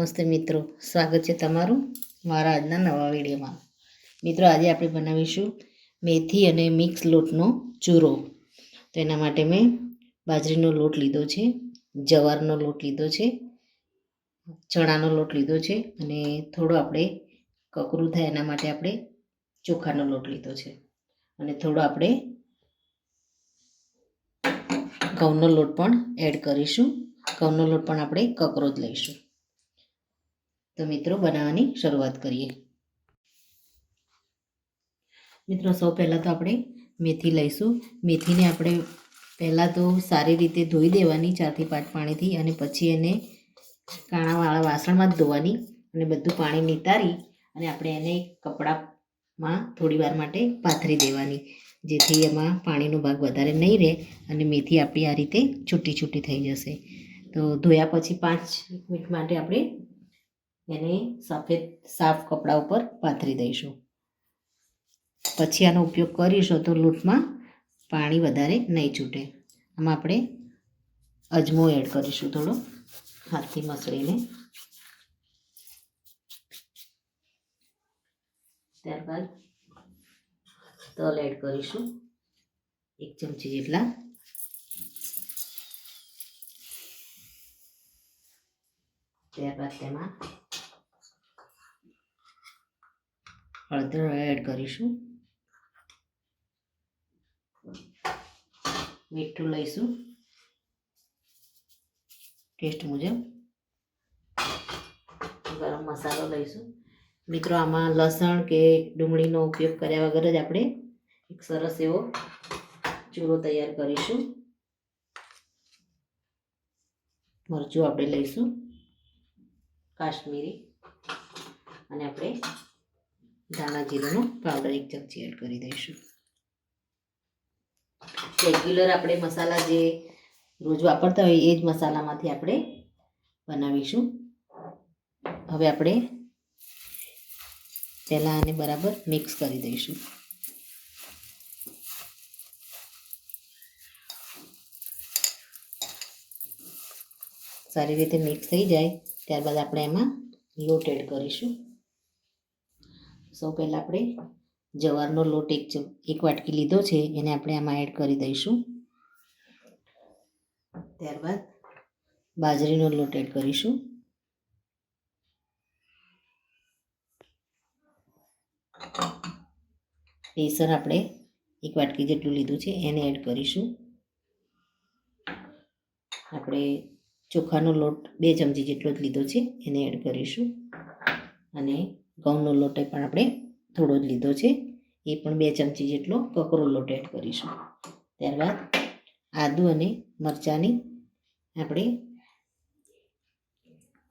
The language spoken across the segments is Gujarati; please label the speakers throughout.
Speaker 1: નમસ્તે મિત્રો. સ્વાગત છે તમારું મારા આજના નવા વિડીયોમાં. મિત્રો, આજે આપણે બનાવીશું મેથી અને મિક્સ લોટનો ચૂરો. તો એના માટે મેં બાજરીનો લોટ લીધો છે, જવારનો લોટ લીધો છે, ચણાનો લોટ લીધો છે અને થોડો આપણે કકરું થાય એના માટે આપણે ચોખાનો લોટ લીધો છે. અને થોડો આપણે ઘઉંનો લોટ પણ એડ કરીશું. ઘઉંનો લોટ પણ આપણે કકરો જ લઈશું. તો મિત્રો બનાવવાની શરૂઆત કરીએ. મિત્રો સૌ પહેલાં તો આપણે મેથી લઈશું. મેથીને આપણે પહેલાં તો સારી રીતે ધોઈ દેવાની ચારથી પાંચ પાણીથી અને પછી એને કાણાવાળા વાસણમાં જ ધોવાની અને બધું પાણી નિતારી અને આપણે એને કપડામાં થોડી વાર માટે પાથરી દેવાની, જેથી એમાં પાણીનો ભાગ વધારે નહીં રહે અને મેથી આપણી આ રીતે છૂટી છૂટી થઈ જશે. તો ધોયા પછી પાંચ મિનિટ માટે આપણે એને સફેદ, સાફ કપડા ઉપર પાથરી દઈશું. પછી આનો ઉપયોગ કરીશું તો લોટમાં પાણી વધારે નહીં છૂટે. આમાં આપણે અજમો એડ કરીશું થોડો, હાથથી મસળીને. ત્યારબાદ તલ એડ કરીશું, એક ચમચી જેટલા. ત્યારબાદ તેમાં હળદર એડ કરીશું. મીઠું લઈશું. ટેસ્ટ મુજબ. ગરમ મસાલો લઈશું. મિત્રો, આમાં લસણ કે ડુંગળીનો ઉપયોગ કર્યા વગર જ આપણે એક સરસ એવો ચૂરો તૈયાર કરીશું. મરચું આપણે લઈશું. કાશ્મીરી. અને આપણે ધાણા જીરાનો પાવડર એક ચમચી એડ કરી દઈશું. રેગ્યુલર આપણે મસાલા જે રોજ વાપરતા હોય એ જ મસાલામાંથી આપણે બનાવીશું. હવે આપણે પહેલાં આને બરાબર મિક્સ કરી દઈશું. સારી રીતે મિક્સ થઈ જાય, ત્યારબાદ આપણે એમાં લોટ એડ કરીશું. સૌ પહેલાં આપણે જવારનો લોટ એક એક વાટકી લીધો છે, એને આપણે આમાં એડ કરી દઈશું. ત્યારબાદ બાજરીનો લોટ એડ કરીશું. બેસન આપણે એક વાટકી જેટલું લીધું છે, એને એડ કરીશું. આપણે ચોખાનો લોટ બે ચમચી જેટલો જ લીધો છે, એને એડ કરીશું. અને ઘઉંનો લોટ પણ આપણે થોડો જ લીધો છે. એ પણ બે ચમચી જેટલો કકરો લોટ એડ કરીશું. ત્યારબાદ આદુ અને મરચાંની આપણે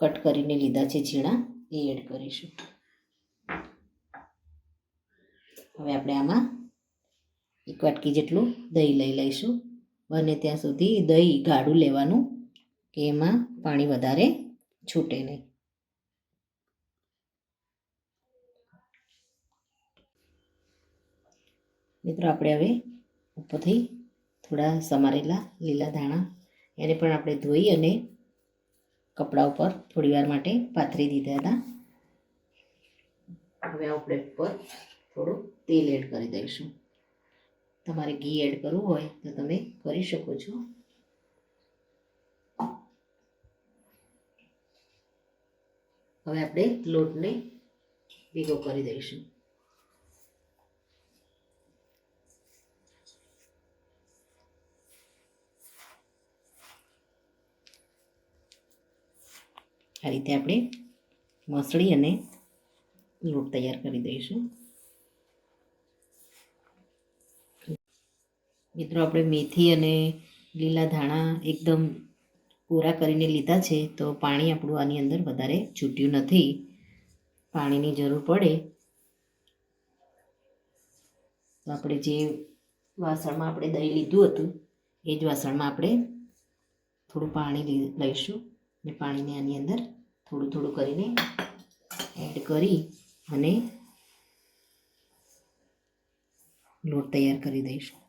Speaker 1: કટ કરીને લીધા છે ઝીણા, એ એડ કરીશું. હવે આપણે આમાં એક વાટકી જેટલું દહીં લઈ લઈશું. બને ત્યાં સુધી દહીં ગાઢું લેવાનું કે એમાં પાણી વધારે છૂટે નહીં. મિત્રો, આપણે હવે ઉપરથી થોડા સમારેલા લીલા ધાણા, એને પણ આપણે ધોઈ અને કપડા ઉપર થોડી વાર માટે પાથરી દીધા હતા. હવે આપણે ઉપર થોડું તેલ એડ કરી દઈશું. તમારે ઘી એડ કરવું હોય તો તમે કરી શકો છો. હવે આપણે લોટને ભેગો કરી દઈશું. આ રીતે આપણે મસળી અને લોટ તૈયાર કરી દઈશું. મિત્રો, આપણે મેથી અને લીલા ધાણા એકદમ પૂરા કરીને લીધા છે, તો પાણી આપણું આની અંદર વધારે છૂટ્યું નથી. પાણીની જરૂર પડે. તો આપણે જે વાસણમાં આપણે દહીં લીધું હતું, એ જ વાસણમાં આપણે થોડું પાણી લઈશું. અને પાણીને આની અંદર થોડું થોડું કરીને એડ કરી અને લોટ તૈયાર કરી દઈશું.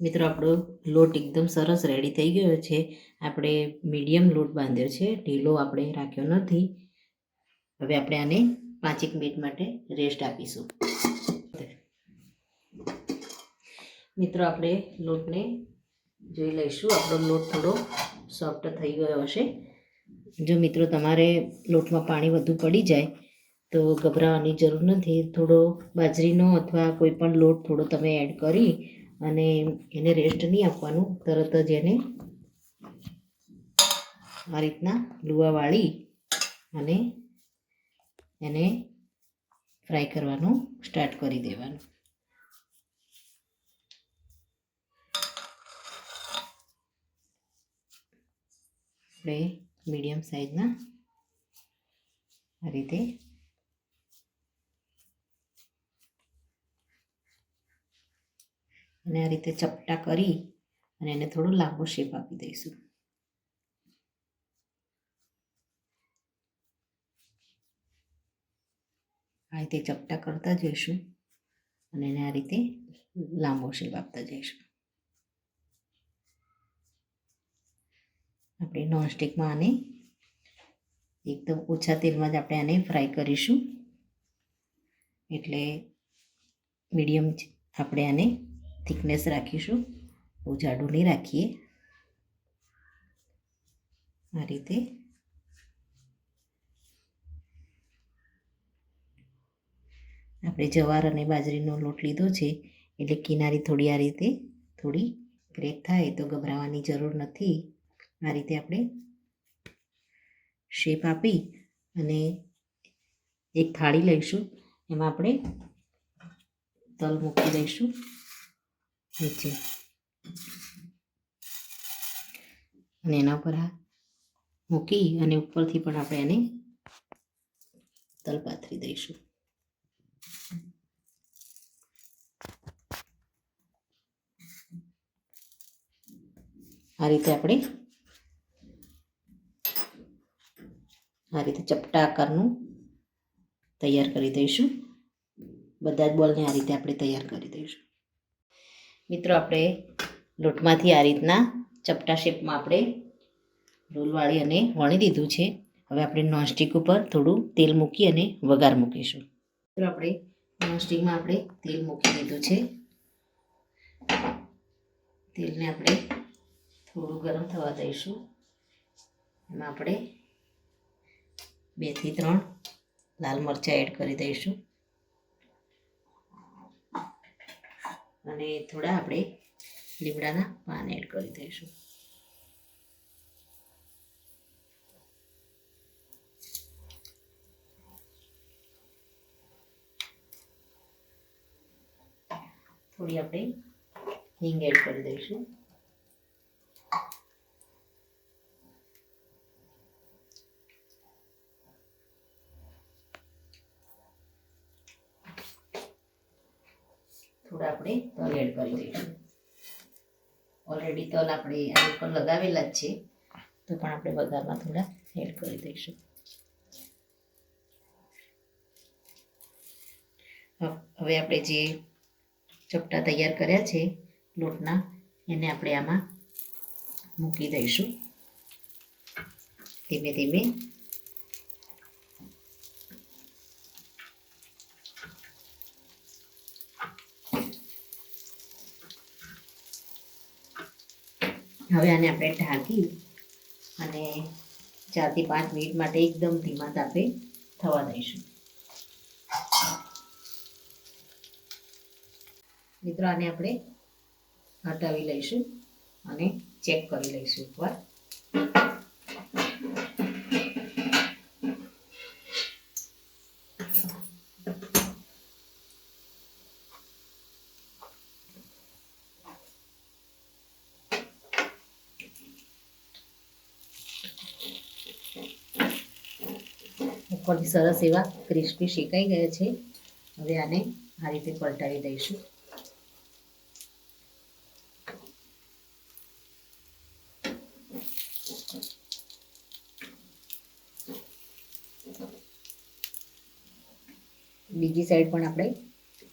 Speaker 1: મિત્રો, આપણો લોટ એકદમ સરસ રેડી થઈ ગયો છે. આપણે મીડિયમ લોટ બાંધ્યો છે. ઢીલો આપણે રાખ્યો નથી. હવે આપણે આને પાંચેક મિનિટ માટે રેસ્ટ આપીશું. મિત્રો, આપણે લોટને જોઈ લઈશું. આપણો લોટ થોડો સોફ્ટ થઈ ગયો હશે. જો મિત્રો તમારે લોટમાં પાણી વધુ પડી જાય, તો ગભરાવાની જરૂર નથી. થોડો બાજરીનો અથવા કોઈ પણ લોટ થોડો તમે એડ કરી અને એને રેસ્ટ નહીં આપવાનું. તરત જ એને આ રીતના લુવા વાળી અને એને ફ્રાય કરવાનું સ્ટાર્ટ કરી દેવાનું. આપણે મીડિયમ સાઇઝના આ રીતે અને આ રીતે ચપટા કરી અને એને થોડો લાંબો શેપ આપી દઈશું. આ રીતે ચપટા કરતા જઈશું અને એને આ રીતે લાંબો શેપ આપતા જઈશું. આપણે નોનસ્ટિકમાં આને એકદમ ઓછા તેલમાં જ આપણે આને ફ્રાય કરીશું. એટલે મીડિયમ આપણે આને થિકનેસ રાખીશું. બહુ જાડું નહીં રાખીએ. આ રીતે. આપણે જવાર અને બાજરીનો લોટ લીધો છે, એટલે કિનારી થોડી આ રીતે થોડી ક્રેક થાય તો ગભરાવાની જરૂર નથી. આ રીતે આપણે શેપ આપી અને એક થાળી લઈશું. એમાં આપણે તલ મૂકી દઈશું નીચે. અને એના પર આ મૂકી અને ઉપરથી પણ આપણે એને તલ પાથરી દઈશું. આ રીતે આપણે આ રીતે ચપટા આકારનું તૈયાર કરી દઈશું. બધા જ બોલને આ રીતે આપણે તૈયાર કરી દઈશું. મિત્રો, આપણે લોટમાંથી આ રીતના ચપટા શેપમાં આપણે રોલ વાળી અને વણી દીધું છે. હવે આપણે નોનસ્ટિક ઉપર થોડું તેલ મૂકી અને વઘાર મૂકીશું. મિત્રો, આપણે નોનસ્ટિકમાં આપણે તેલ મૂકી દીધું છે. તેલને આપણે થોડું ગરમ થવા દઈશું. એમાં આપણે બેથી ત્રણ લાલ મરચાં એડ કરી દઈશું. અને થોડા આપણે લીમડાના પાન એડ કરી દઈશું. થોડી આપણે હિંગ એડ કરી દઈશું થોડા આપણે ઓલરેડી તલ આપણે આની ઉપર લગાવેલા જ છે. તો પણ આપણે વઘારમાં થોડા એડ કરી દઈશું. હવે આપણે જે ચપટા તૈયાર કર્યા છે લોટના, એને આપણે આમાં મૂકી દઈશું. ધીમે ધીમે હવે આને આપણે ઢાંકી અને ચારથી પાંચ મિનિટ માટે એકદમ ધીમા તાપે થવા દઈશું. મિત્રો, આને આપણે હટાવી લઈશું અને ચેક કરી લઈશું એકવાર. પણ સરસ એવા ક્રિસ્પી શેકાઈ ગયા છે. હવે આને આ રીતે પલટાવી દઈશું. બીજી સાઈડ પણ આપણે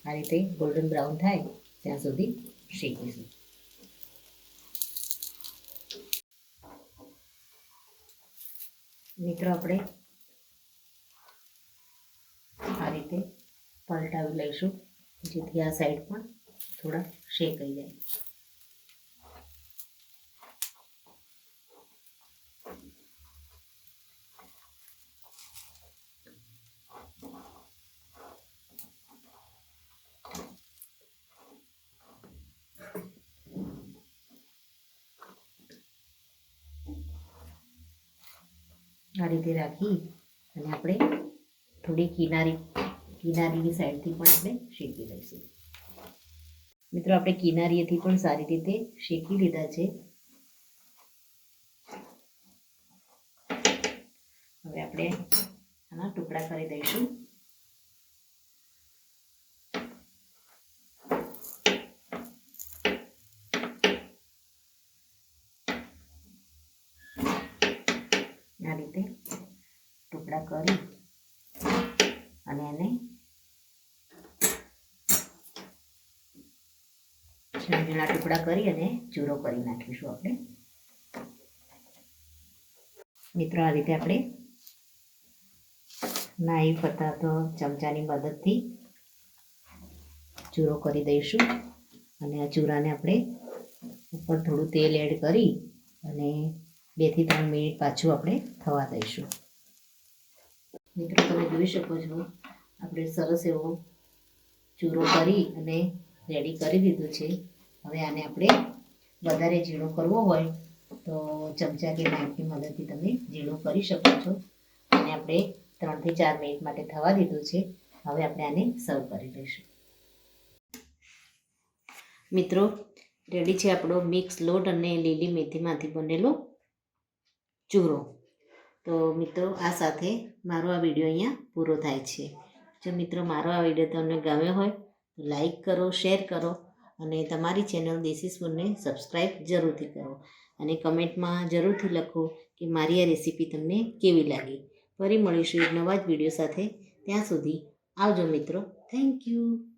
Speaker 1: આ રીતે ગોલ્ડન બ્રાઉન થાય ત્યાં સુધી શેકીશું. મિત્રો, આપણે પલટાવી લઈશું. જેથી આ સાઈડ પણ થોડા શેકાઈ જાય. આ રીતે રાખી અને આપણે થોડી કિનારી કિનારીની સાઈડથી પણ આપણે શેકી લઈશું. મિત્રો, આપણે કિનારીએથી પણ સારી રીતે શેકી લીધા છે. હવે આપણે આના ટુકડા કરી દઈશું. આ રીતે ટુકડા કરી અને એને ઝીણા ટુકડા કરી અને ચૂરો કરી નાખીશું આપણે. મિત્રો, આ રીતે આપણે નાઈફ અથવા તો ચમચાની મદદથી ચૂરો કરી દઈશું અને આ ચૂરાને આપણે ઉપર થોડું તેલ એડ કરી અને બેથી ત્રણ મિનિટ પાછું આપણે થવા દઈશું. મિત્રો, તમે જોઈ શકો છો, આપણે સરસ એવો ચૂરો કરી અને રેડી કરી દીધું છે. હવે આને આપણે વધારે ઝીણો કરવો હોય તો ચમચા કે નાઇફની મદદથી તમે ઝીણો કરી શકો છો. અને આપણે ત્રણથી ચાર મિનિટ માટે થવા દીધું છે. હવે આપણે આને સર્વ કરી લઈશું. મિત્રો રેડી છે આપણો મિક્સ લોટ અને લીલી મેથીમાંથી બનેલો ચૂરો. તો મિત્રો, આ સાથે મારો આ વીડિયો અહીંયા પૂરો થાય છે. જો મિત્રો, મારો આ વીડિયો તમને ગમ્યો હોય લાઈક કરો શેર કરો. અને તમારી ચેનલ દેશી સ્પૂનને સબસ્ક્રાઈબ જરૂરથી કરો. અને કમેન્ટમાં જરૂરથી લખો કે મારી આ રેસીપી તમને કેવી લાગી. ફરી મળીશું એક નવા જ વીડિયો સાથે. ત્યાં સુધી આવજો મિત્રો. Thank you